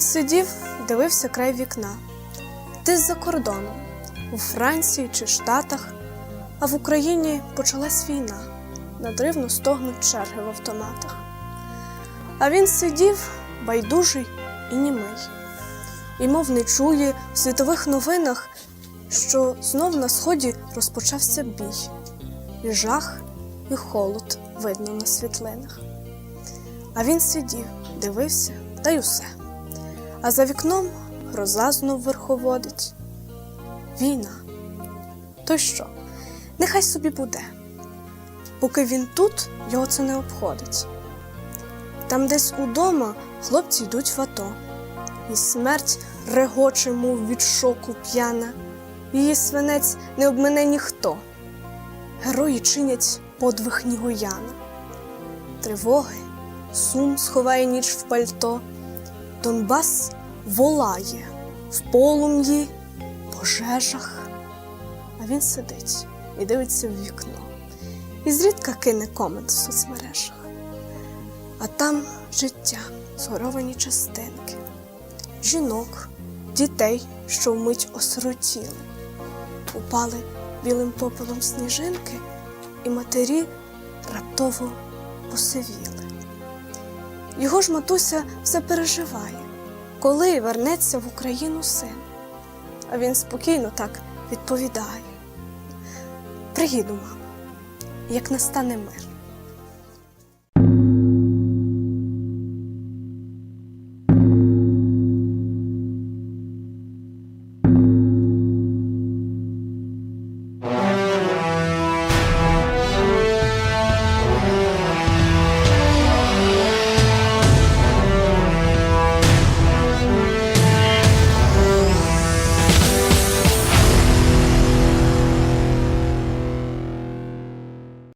сидів, дивився край вікна. Десь за кордоном, у Франції чи Штатах, а в Україні почалась війна. Надривно стогнуть черги в автоматах. А він сидів байдужий і німий, і мов не чує в світових новинах, що знов на сході розпочався бій, і жах, і холод видно на світлинах. А він сидів, дивився та й усе. А за вікном гроза знов верховодить. Війна. То що? Нехай собі буде. Поки він тут, його це не обходить. Там десь удома хлопці йдуть в ато, і смерть регоче, мов від шоку п'яна, її свинець не обмине ніхто. Герої чинять подвиг Нігояна. Тривоги, сум сховає ніч в пальто. Донбас волає в полум'ї, пожежах. А він сидить і дивиться в вікно, і зрідка кине комент в соцмережах. А там життя, згоровані частинки, жінок, дітей, що вмить осиротіли, упали білим попелом сніжинки, і матері раптово посивіли. Його ж матуся все переживає, коли вернеться в Україну син. А він спокійно так відповідає: Приїду, мамо, як настане мир.